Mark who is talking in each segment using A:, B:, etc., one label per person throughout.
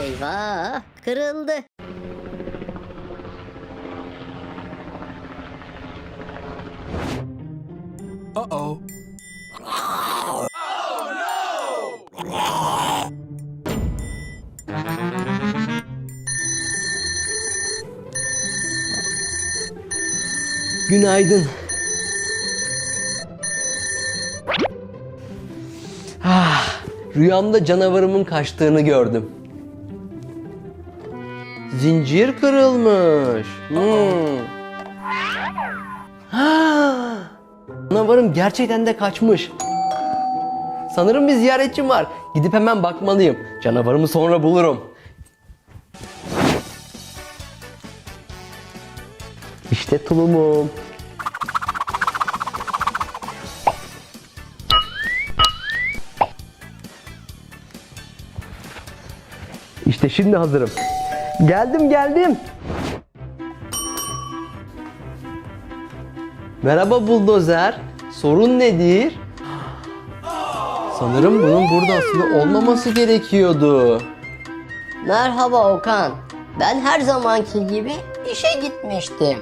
A: Eyvah kırıldı.
B: Uh-oh.
C: Günaydın. Ah, rüyamda canavarımın kaçtığını gördüm. Zincir kırılmış. Hmm. Ah, canavarım gerçekten de kaçmış. Sanırım bir ziyaretçim var. Gidip hemen bakmalıyım. Canavarımı sonra bulurum. İşte tulumum. İşte şimdi hazırım. Geldim geldim. Merhaba buldozer. Sorun nedir? Sanırım bunun burada aslında olmaması gerekiyordu.
A: Merhaba Okan. Ben her zamanki gibi işe gitmiştim.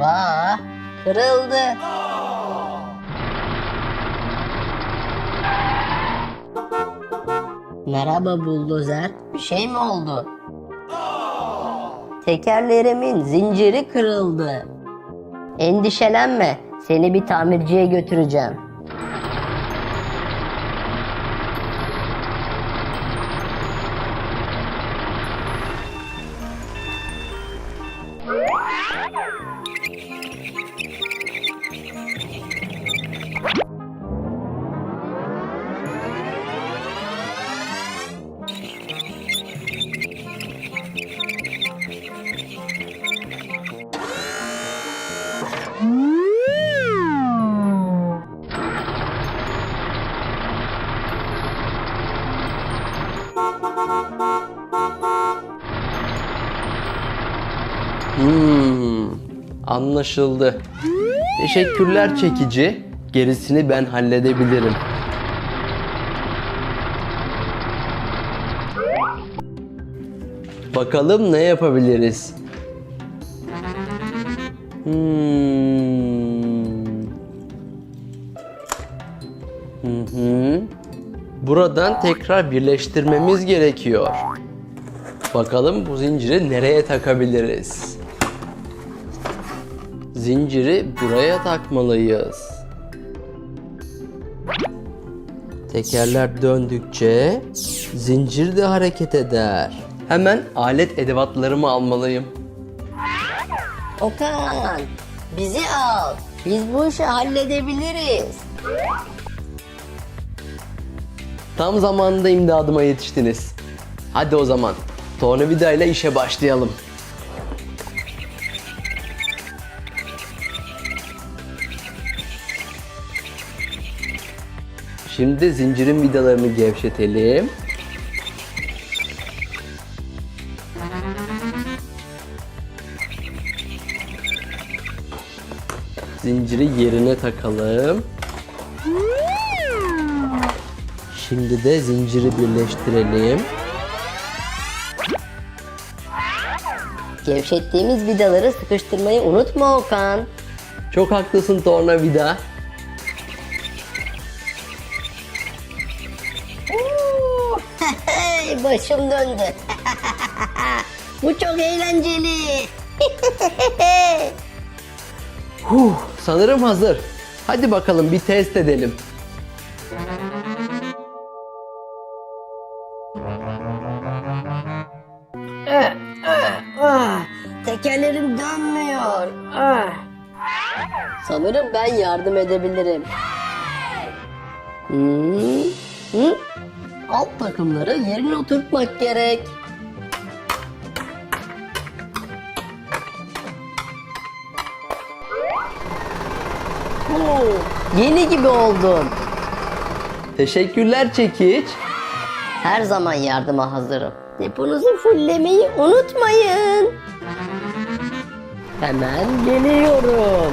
A: Eyvah kırıldı. Merhaba buldozer. Bir şey mi oldu? Tekerlerimin zinciri kırıldı. Endişelenme. Seni bir tamirciye götüreceğim.
C: Anlaşıldı. Teşekkürler çekici. Gerisini ben halledebilirim. Bakalım ne yapabiliriz? Hmm. Hı hı. Buradan tekrar birleştirmemiz gerekiyor. Bakalım bu zinciri nereye takabiliriz? Zinciri buraya takmalıyız. Tekerler döndükçe zincir de hareket eder. Hemen alet edevatlarımı almalıyım.
A: Okan bizi al. Biz bu işi halledebiliriz.
C: Tam zamanında imdadıma yetiştiniz. Hadi o zaman tornavida ile işe başlayalım. Şimdi zincirin vidalarını gevşetelim. Zinciri yerine takalım. Şimdi de zinciri birleştirelim.
A: Gevşettiğimiz vidaları sıkıştırmayı unutma Okan.
C: Çok haklısın tornavida.
A: Başım döndü. bu çok eğlenceli.
C: Huh, sanırım hazır. Hadi bakalım bir test edelim.
A: Tekerlerim dönmüyor. Sanırım ben yardım edebilirim. Hmm. Hı? Alt takımları yerine oturtmak gerek. Oo, yeni gibi oldum.
C: Teşekkürler çekiç.
A: Her zaman yardıma hazırım. Deponuzu fulllemeyi unutmayın. Hemen geliyorum.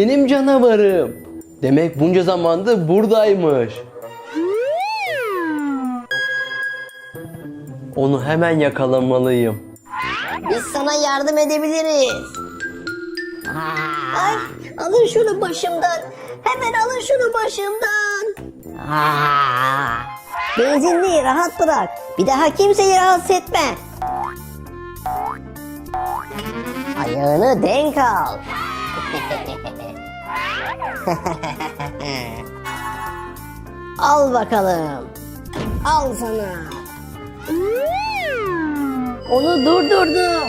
C: Benim canavarım. Demek bunca zamandır buradaymış. Onu hemen yakalamalıyım.
A: Biz sana yardım edebiliriz. Ay, alın şunu başımdan. Hemen alın şunu başımdan. Benzinliği rahat bırak. Bir daha kimseyi rahatsız etme. Ayağını denk al. Al bakalım. Al sana. Onu durdurdu.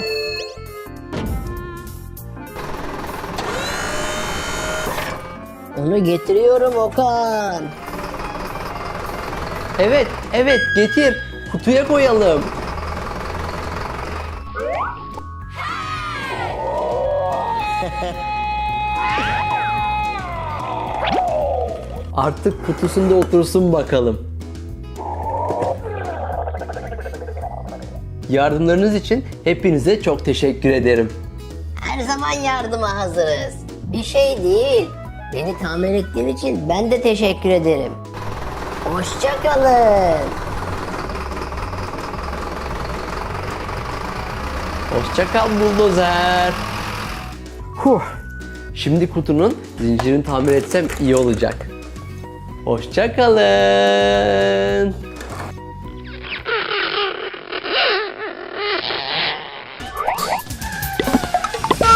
A: Onu getiriyorum Okan.
C: Evet, evet getir. Kutuya koyalım. Artık kutusunda otursun bakalım. Yardımlarınız için hepinize çok teşekkür ederim.
A: Her zaman yardıma hazırız. Bir şey değil. Beni tamir ettiğin için ben de teşekkür ederim. Hoşça kalın.
C: Hoşça kal buldozer. Huh. Şimdi kutunun zincirini tamir etsem iyi olacak. Hoşça kalın.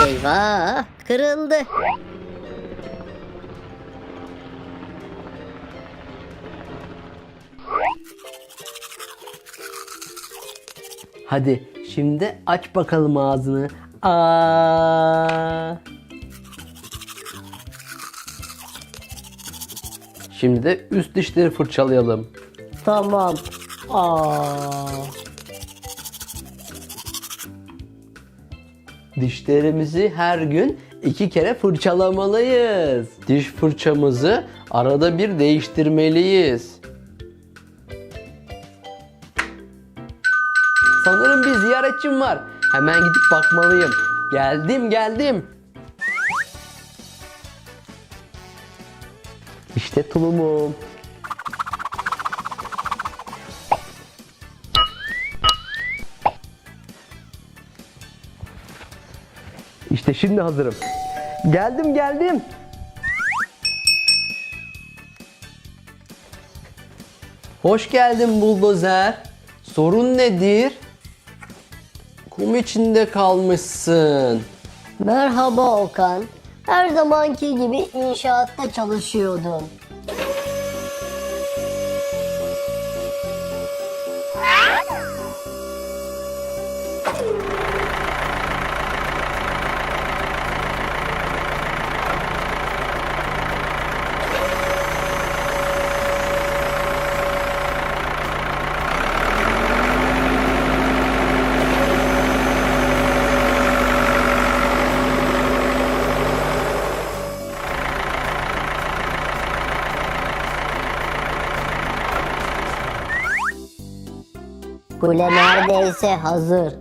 A: Eyvah, kırıldı.
C: Hadi şimdi aç bakalım ağzını. Aa. Şimdi de üst dişleri fırçalayalım.
A: Tamam. Aa.
C: Dişlerimizi her gün iki kere fırçalamalıyız. Diş fırçamızı arada bir değiştirmeliyiz. Sanırım bir ziyaretçim var. Hemen gidip bakmalıyım. Geldim geldim. İşte tulumum. İşte şimdi hazırım. Geldim geldim. Hoş geldin buldozer. Sorun nedir? Kum içinde kalmışsın.
A: Merhaba Okan. Her zamanki gibi inşaatta çalışıyordum. Kule neredeyse hazır.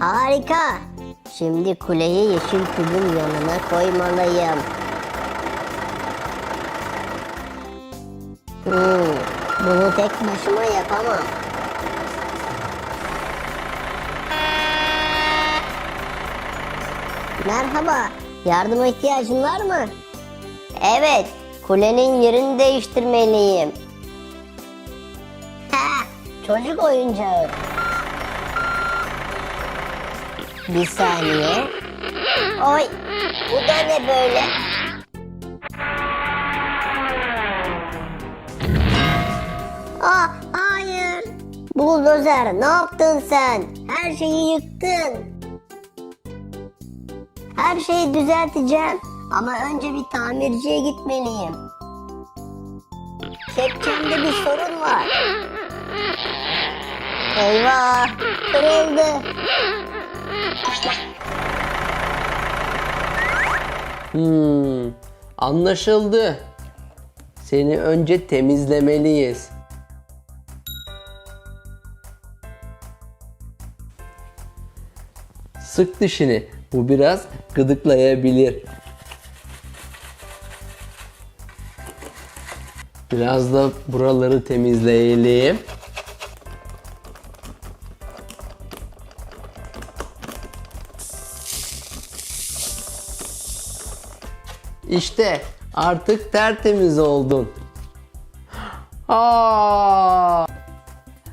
A: Harika. Şimdi kuleyi yeşil kübün yanına koymalıyım. Hmm, bunu tek başıma yapamam. Merhaba, yardıma ihtiyacın var mı? Evet, kulenin yerini değiştirmeliyim. Ha, çocuk oyuncağı. Bir saniye. Oy, bu da ne böyle? Buldozer ne yaptın sen? Her şeyi yıktın. Her şeyi düzelteceğim. Ama önce bir tamirciye gitmeliyim. Kepçemde bir sorun var. Eyvah kırıldı.
C: Hmm, anlaşıldı. Seni önce temizlemeliyiz. Sık dişini. Bu biraz gıdıklayabilir. Biraz da buraları temizleyelim. İşte artık tertemiz oldun. Aa!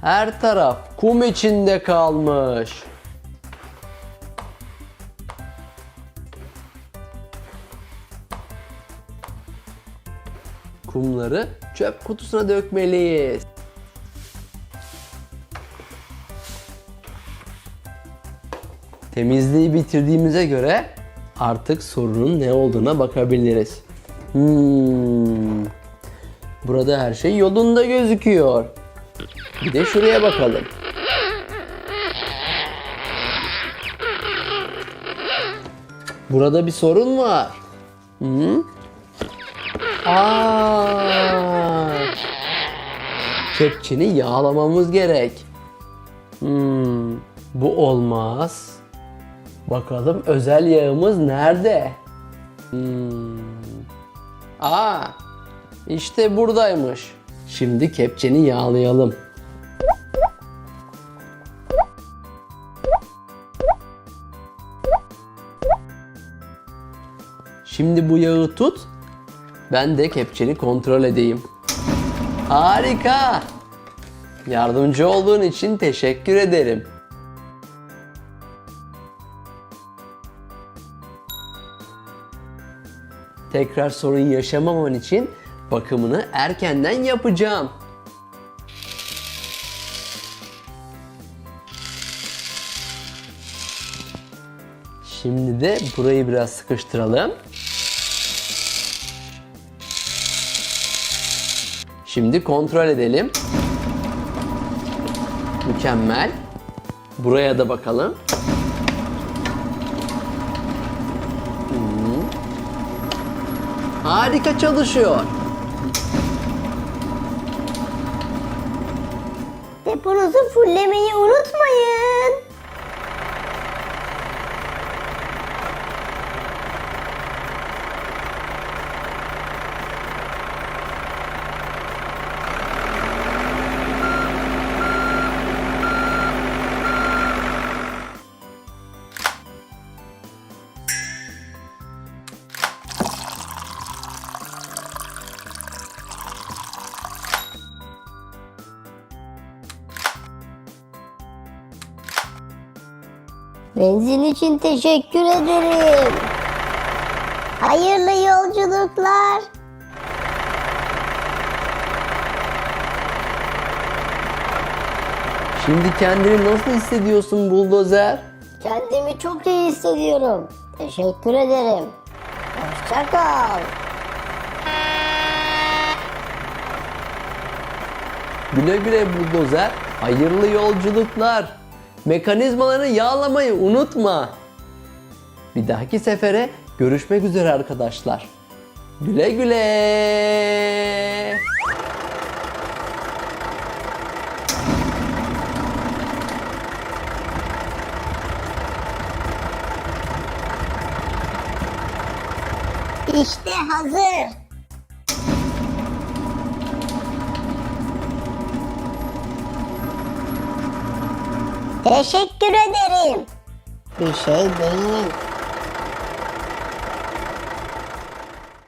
C: Her taraf kum içinde kalmış. Kumları çöp kutusuna dökmeliyiz. Temizliği bitirdiğimize göre artık sorunun ne olduğuna bakabiliriz. Hmm. Burada her şey yolunda gözüküyor. Bir de şuraya bakalım. Burada bir sorun var. Hı? Aa! Kepçeni yağlamamız gerek. Hmm, bu olmaz. Bakalım özel yağımız nerede? Hmm. Aa, işte buradaymış. Şimdi kepçeni yağlayalım. Şimdi bu yağı tut. Ben de kepçeni kontrol edeyim. Harika. Yardımcı olduğun için teşekkür ederim. Tekrar sorun yaşamaman için bakımını erkenden yapacağım. Şimdi de burayı biraz sıkıştıralım. Şimdi kontrol edelim. Mükemmel. Buraya da bakalım. Hmm. Harika çalışıyor.
A: Deponuzu fullemeyi unutmayın. Benzin için teşekkür ederim. Hayırlı yolculuklar.
C: Şimdi kendini nasıl hissediyorsun buldozer?
A: Kendimi çok iyi hissediyorum. Teşekkür ederim. Hoşça kal.
C: Güle güle buldozer. Hayırlı yolculuklar. Mekanizmaları yağlamayı unutma. Bir dahaki sefere görüşmek üzere arkadaşlar. Güle güle.
A: İşte hazır. Teşekkür ederim. Bir şey değil.